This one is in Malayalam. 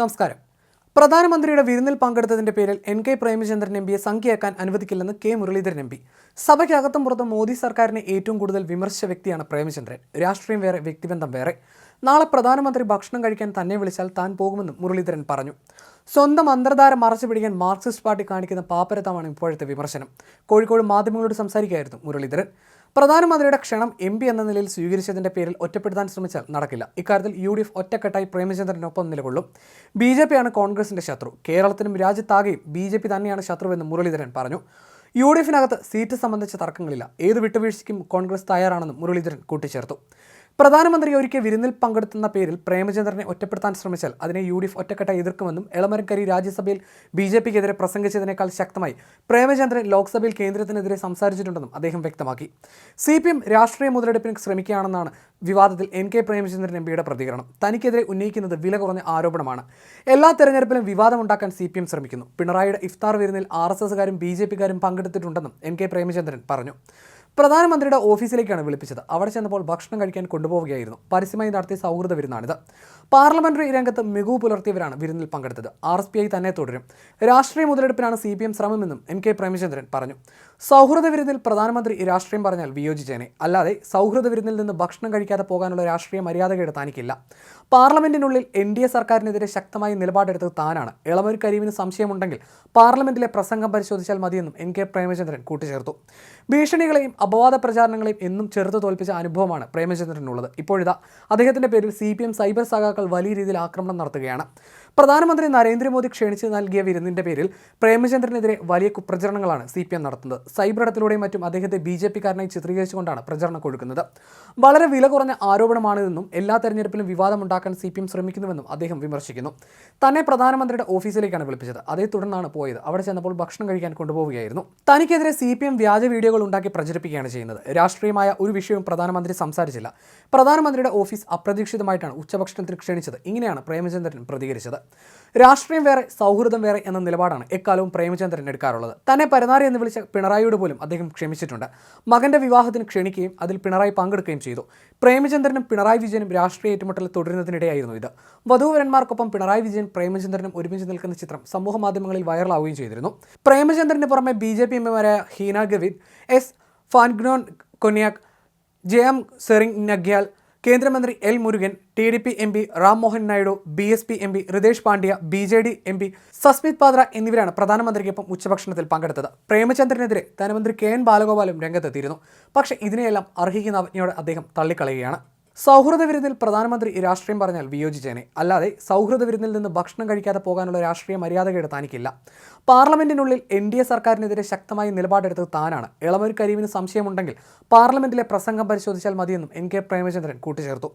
നമസ്കാരം. പ്രധാനമന്ത്രിയുടെ വിരുന്നിൽ പങ്കെടുത്തതിന്റെ പേരിൽ എൻ കെ പ്രേമചന്ദ്രൻ എം പിയെ സംഖ്യയാക്കാൻ അനുവദിക്കില്ലെന്ന് കെ മുരളീധരൻ എം പി. സഭയ്ക്കകത്തും പുറത്തും മോദി സർക്കാരിനെ ഏറ്റവും കൂടുതൽ വിമർശിച്ച വ്യക്തിയാണ് പ്രേമചന്ദ്രൻ. രാഷ്ട്രീയം വേറെ വ്യക്തിബന്ധം വേറെ. നാളെ പ്രധാനമന്ത്രി ഭക്ഷണം കഴിക്കാൻ തന്നെ വിളിച്ചാൽ താൻ പോകുമെന്നും മുരളീധരൻ പറഞ്ഞു. സ്വന്തം അന്തർധാരം മറച്ചു പിടിക്കാൻ മാർക്സിസ്റ്റ് പാർട്ടി കാണിക്കുന്ന പാപ്പരത്തമാണ് ഇപ്പോഴത്തെ വിമർശനം. കോഴിക്കോട് മാധ്യമങ്ങളോട് സംസാരിക്കുകയായിരുന്നു മുരളീധരൻ. പ്രധാനമന്ത്രിയുടെ ക്ഷണം എം പി എന്ന നിലയിൽ സ്വീകരിച്ചതിന്റെ പേരിൽ ഒറ്റപ്പെടുത്താൻ ശ്രമിച്ചാൽ നടക്കില്ല. ഇക്കാര്യത്തിൽ യു ഡി എഫ് ഒറ്റക്കെട്ടായി പ്രേമചന്ദ്രനൊപ്പം നിലകൊള്ളും. ബി ജെ പിയാണ് കോൺഗ്രസിന്റെ ശത്രു. കേരളത്തിനും രാജ്യത്താകെയും ബി ജെ പി തന്നെയാണ് ശത്രുവെന്ന് മുരളീധരൻ പറഞ്ഞു. യു ഡി എഫിനകത്ത് സീറ്റ് സംബന്ധിച്ച തർക്കങ്ങളില്ല. ഏത് വിട്ടുവീഴ്ചയ്ക്കും കോൺഗ്രസ് തയ്യാറാണെന്നും മുരളീധരൻ കൂട്ടിച്ചേർത്തു. പ്രധാനമന്ത്രി ഒരിക്കൽ വിരുന്നിൽ പങ്കെടുത്തുന്ന പേരിൽ പ്രേമചന്ദ്രനെ ഒറ്റപ്പെടുത്താൻ ശ്രമിച്ചാൽ അതിനെ യു ഡി എഫ് ഒറ്റക്കെട്ടായി എതിർക്കുമെന്നും എളമരക്കരി രാജ്യസഭയിൽ ബി ജെ പിക്കെതിരെ പ്രസംഗിച്ചതിനേക്കാൾ ശക്തമായി പ്രേമചന്ദ്രൻ ലോക്സഭയിൽ കേന്ദ്രത്തിനെതിരെ സംസാരിച്ചിട്ടുണ്ടെന്നും അദ്ദേഹം വ്യക്തമാക്കി. സി പി എം രാഷ്ട്രീയ മുതലെടുപ്പിന് ശ്രമിക്കുകയാണെന്നാണ് വിവാദത്തിൽ എൻ കെ പ്രേമചന്ദ്രൻ എം പിയുടെ പ്രതികരണം. തനിക്കെതിരെ ഉന്നയിക്കുന്നത് വില കുറഞ്ഞ ആരോപണമാണ്. എല്ലാ തെരഞ്ഞെടുപ്പിലും വിവാദമുണ്ടാക്കാൻ സി പി എം ശ്രമിക്കുന്നു. പിണറായിയുടെ ഇഫ്താർ വിരുന്നിൽ ആർ എസ് എസുകാരും ബി ജെ പിക്കാരും പങ്കെടുത്തിട്ടുണ്ടെന്നും എൻ കെ പ്രേമചന്ദ്രൻ പറഞ്ഞു. പ്രധാനമന്ത്രിയുടെ ഓഫീസിലേക്കാണ് വിളിപ്പിച്ചത്. അവിടെ ചെന്നപ്പോൾ ഭക്ഷണം കഴിക്കാൻ കൊണ്ടുപോവുകയായിരുന്നു. പരസ്യമായി നടത്തിയ സൗഹൃദ വിരുന്നാണിത്. പാർലമെന്ററി രംഗത്ത് മികവ് പുലർത്തിയവരാണ് വിരുന്നിൽ പങ്കെടുത്തത്. ആർ എസ് പി ഐ തന്നെ തുടരും. രാഷ്ട്രീയ മുതലെടുപ്പിനാണ് സി പി എം ശ്രമമെന്നും എം കെ പ്രേമചന്ദ്രൻ പറഞ്ഞു. സൗഹൃദ വിരുന്നിൽ പ്രധാനമന്ത്രി രാഷ്ട്രീയം പറഞ്ഞാൽ വിയോജിച്ചേനെ. അല്ലാതെ സൗഹൃദ വിരുന്നിൽ നിന്ന് ഭക്ഷണം കഴിക്കാതെ പോകാനുള്ള രാഷ്ട്രീയ മര്യാദകേട് താനിക്കില്ല. പാർലമെന്റിനുള്ളിൽ എൻ ഡി എ സർക്കാരിനെതിരെ ശക്തമായി നിലപാടെടുത്തത് താനാണ്. ഇളമൊരു കരീമിന് സംശയമുണ്ടെങ്കിൽ പാർലമെന്റിലെ പ്രസംഗം പരിശോധിച്ചാൽ മതിയെന്നും എൻ കെ പ്രേമചന്ദ്രൻ കൂട്ടിച്ചേർത്തു. ഭീഷണികളെയും അപവാദ പ്രചാരണങ്ങളെയും എന്നും ചെറുത്തു തോൽപ്പിച്ച അനുഭവമാണ് പ്രേമചന്ദ്രനുള്ളത്. ഇപ്പോഴിതാ അദ്ദേഹത്തിന്റെ പേരിൽ സി പി എം സൈബർ സഖാക്കൾ വലിയ രീതിയിൽ ആക്രമണം നടത്തുകയാണ്. പ്രധാനമന്ത്രി നരേന്ദ്രമോദി ക്ഷണിച്ച് നൽകിയ വിരുന്നിന്റെ പേരിൽ പ്രേമചന്ദ്രനെതിരെ വലിയ കുപ്രചരണങ്ങളാണ് സി പി എം നടത്തുന്നത്. സൈബർ ഇടത്തിലൂടെയും മറ്റും അദ്ദേഹത്തെ ബി ജെ പിക്കാരനായി ചിത്രീകരിച്ചുകൊണ്ടാണ് പ്രചരണം കൊടുക്കുന്നത് വളരെ വില കുറഞ്ഞ ആരോപണമാണിതെന്നും എല്ലാ തെരഞ്ഞെടുപ്പിലും വിവാദമുണ്ടാക്കാൻ സി പി എം ശ്രമിക്കുന്നുവെന്നും അദ്ദേഹം വിമർശിക്കുന്നു. തന്നെ പ്രധാനമന്ത്രിയുടെ ഓഫീസിലേക്കാണ് വിളിപ്പിച്ചത്. അതേ തുടർന്നാണ് പോയത്. അവിടെ ചെന്നപ്പോൾ ഭക്ഷണം കഴിക്കാൻ കൊണ്ടുപോവുകയായിരുന്നു. തനിക്കെതിരെ സി പി എം വ്യാജ വീഡിയോകൾ ഉണ്ടാക്കി പ്രചരിപ്പിക്കുകയാണ് ചെയ്യുന്നത്. രാഷ്ട്രീയമായ ഒരു വിഷയവും പ്രധാനമന്ത്രി സംസാരിച്ചില്ല. പ്രധാനമന്ത്രിയുടെ ഓഫീസ് അപ്രതീക്ഷിതമായിട്ടാണ് ഉച്ചഭക്ഷണത്തിന് ക്ഷണിച്ചത്. ഇങ്ങനെയാണ് പ്രേമചന്ദ്രൻ പ്രതികരിച്ചത്. രാഷ്ട്രീയം വേറെ സൗഹൃദം വേറെ എന്ന നിലപാടാണ് എക്കാലവും പ്രേമചന്ദ്രൻ എടുക്കാറുള്ളത്. തന്നെ പരനാരി എന്ന് വിളിച്ച പിണറായിയോട് പോലും അദ്ദേഹം ക്ഷമിച്ചിട്ടുണ്ട്. മകന്റെ വിവാഹത്തിന് ക്ഷണിക്കുകയും അതിൽ പിണറായി പങ്കെടുക്കുകയും ചെയ്തു. പ്രേമചന്ദ്രനും പിണറായി വിജയനും രാഷ്ട്രീയ ഏറ്റുമുട്ടൽ തുടരുന്നതിനിടെയായിരുന്നു ഇത്. വധൂവരന്മാർക്കൊപ്പം പിണറായി വിജയൻ പ്രേമചന്ദ്രനും ഒരുമിച്ച് നിൽക്കുന്ന ചിത്രം സമൂഹ മാധ്യമങ്ങളിൽ വൈറലാവുകയും ചെയ്തിരുന്നു. പ്രേമചന്ദ്രന് പുറമെ ബി ജെ പി എംപിമാരായ ഹീന ഗവിദ് എസ് ഫാൻഗ്നോൻ കൊന്യാക് എം സെറിംഗ് നഗ്യാൽ കേന്ദ്രമന്ത്രി L Murugan T D P M P Ram Mohan Naidu B S P M P Ritesh Pandey B J D M P Sasmit Patra എന്നിവരാണ് പ്രധാനമന്ത്രിക്കൊപ്പം ഉച്ചഭക്ഷണത്തിൽ പങ്കെടുത്തത്. പ്രേമചന്ദ്രനെതിരെ ധനമന്ത്രി കെ എൻ ബാലഗോപാലും രംഗത്തെത്തിയിരുന്നു. പക്ഷേ ഇതിനെയെല്ലാം അർഹിക്കുന്ന അവജ്ഞയോടെ അദ്ദേഹം തള്ളിക്കളയുകയാണ്. സൗഹൃദ വിരുന്നിൽ പ്രധാനമന്ത്രി രാഷ്ട്രീയം പറഞ്ഞാൽ വിയോജിച്ചേനെ. അല്ലാതെ സൗഹൃദ വിരുന്നിൽ നിന്ന് ഭക്ഷണം കഴിക്കാതെ പോകാനുള്ള രാഷ്ട്രീയ മര്യാദകേട് താനിക്കില്ല. പാർലമെന്റിനുള്ളിൽ എൻ ഡി എ സർക്കാരിനെതിരെ ശക്തമായി നിലപാടെടുത്തത് താനാണ്. ഇളമൊരു കരീവിന് സംശയമുണ്ടെങ്കിൽ പാർലമെന്റിലെ പ്രസംഗം പരിശോധിച്ചാൽ മതിയെന്നും എൻ കെ പ്രേമചന്ദ്രൻ കൂട്ടിച്ചേർത്തു